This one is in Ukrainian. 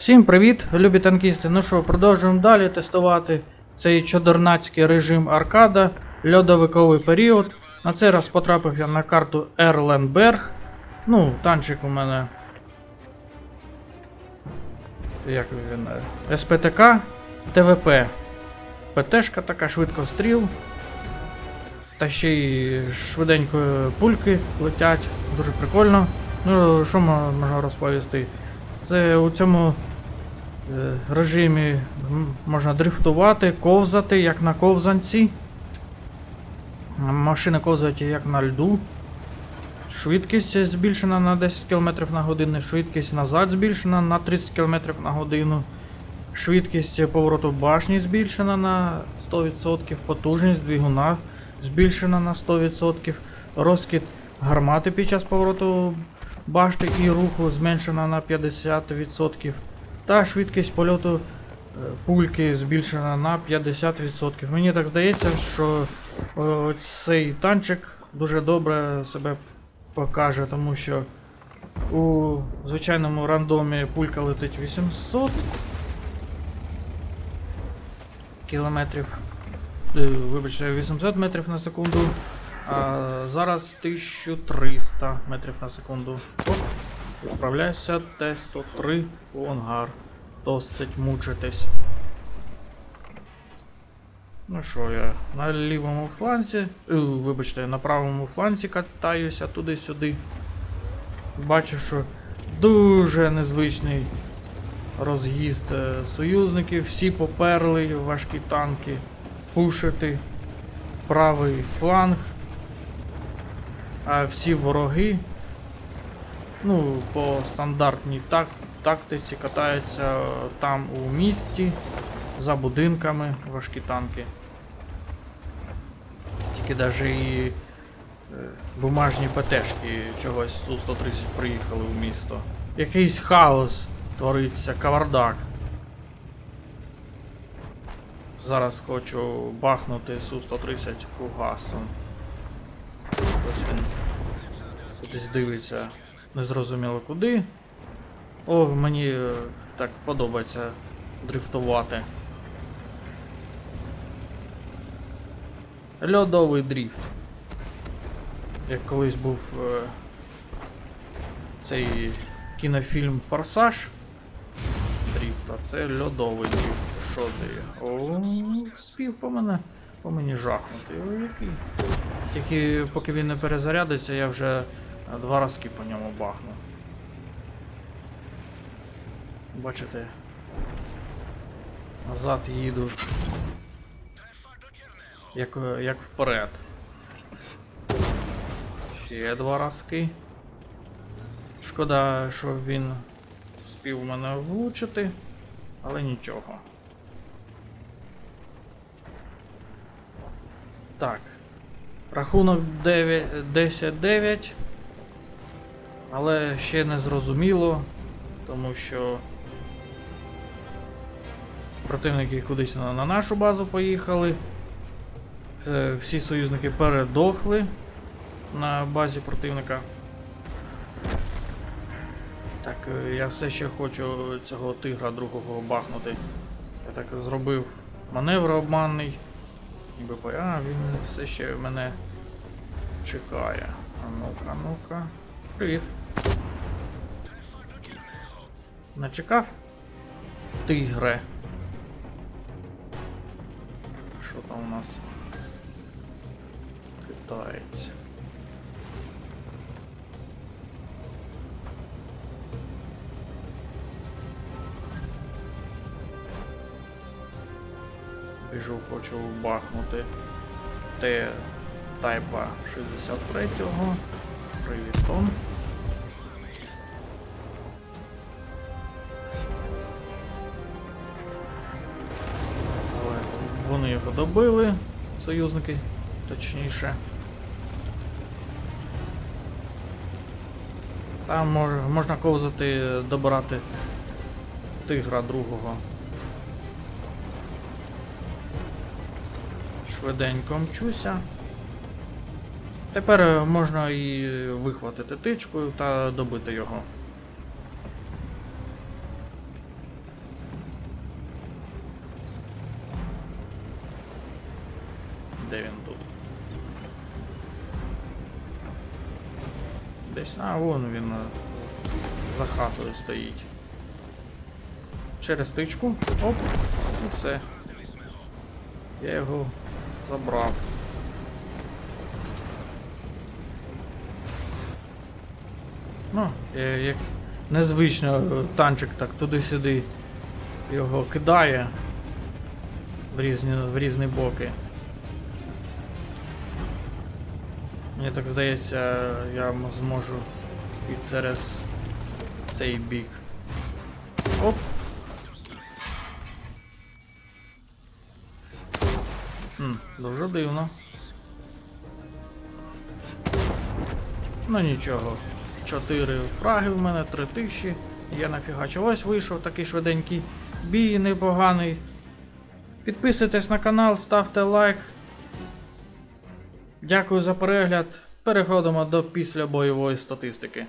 Всім привіт, любі танкісти. Ну що, продовжуємо далі тестувати цей чодернацький режим аркада, льодовиковий період. На цей раз потрапив я на карту Ерленберг. Ну, танчик у мене. Як він? СПТК, ТВП. ПТшка така, швидкостріл. Та ще й швиденько пульки летять. Дуже прикольно. Ну, що можна розповісти? Це у цьому режимі можна дрифтувати, ковзати, як на ковзанці. Машини ковзають як на льду. Швидкість збільшена на 10 км на годину, швидкість назад збільшена на 30 км на годину. Швидкість повороту башні збільшена на 100%, потужність двигуна збільшена на 100%, розкид гармати під час повороту башти і руху зменшена на 50%, та швидкість польоту е, пульки збільшена на 50%. Мені так здається, що цей танчик дуже добре себе покаже, тому що у звичайному рандомі пулька летить 800 кілометрів. е, Вибачте, 800 метрів на секунду. А зараз 1300 метрів на секунду. Оп, відправляйся Т-103 у ангар. Досить мучитись. Ну що, я на лівому фланці, е, вибачте, на правому фланці катаюся туди-сюди. Бачу, що дуже незвичний роз'їзд е, союзників, всі поперли важкі танки пушити правий фланг, а всі вороги, ну, по стандартній так, тактиці катаються там у місті, за будинками важкі танки. Тільки навіть і е, бумажні ПТшки чогось Су-130 приїхали в місто. Якийсь хаос твориться, кавардак. Зараз хочу бахнути Су-130 фугасом. Ось він кудись дивиться незрозуміло куди. О, мені е, так подобається дрифтувати. Льодовий дріфт. Як колись був е, цей кінофільм Форсаж. Дріфт, а це льодовий дріфт. Що ти? О, спів по мене. По мені жахнути. Тільки поки він не перезарядиться, я вже два разки по ньому бахну. Бачите? Назад їду. Як, як вперед. Ще два разки. Шкода, що він спів мене влучити, але нічого. Так. Рахунок 9 10-9. Але ще не зрозуміло, тому що противники кудись на, на нашу базу поїхали. Е, всі союзники передохли на базі противника. Так, е, я все ще хочу цього тигра другого бахнути. Я так зробив маневр обманний. Ніби а, він все ще мене чекає. А ну-ка, ну-ка. Привіт. Не чекав? Тигре. Що там у нас? Китаєць. Біжу, хочу бахнути Т Тайпа 63-го. Привітом. Вони його добили, союзники, точніше. Там мож, можна ковзати, добирати тигра другого. Швиденько мчуся. Тепер можна і вихватити тичкою та добити його. Де він тут? Десь. А, вон він е, за хатою стоїть. Через тичку. Оп. І все. Я його забрав. Ну, е, як незвично е, танчик так туди-сюди його кидає в різні, в різні боки. Мені так здається, я зможу і через цей бік. Оп! Хм, дуже дивно. Ну нічого. Чотири фраги в мене, три тисячі. Я нафігачив. Ось вийшов такий швиденький бій, непоганий. Підписуйтесь на канал, ставте лайк. Дякую за перегляд. Переходимо до післябойової статистики.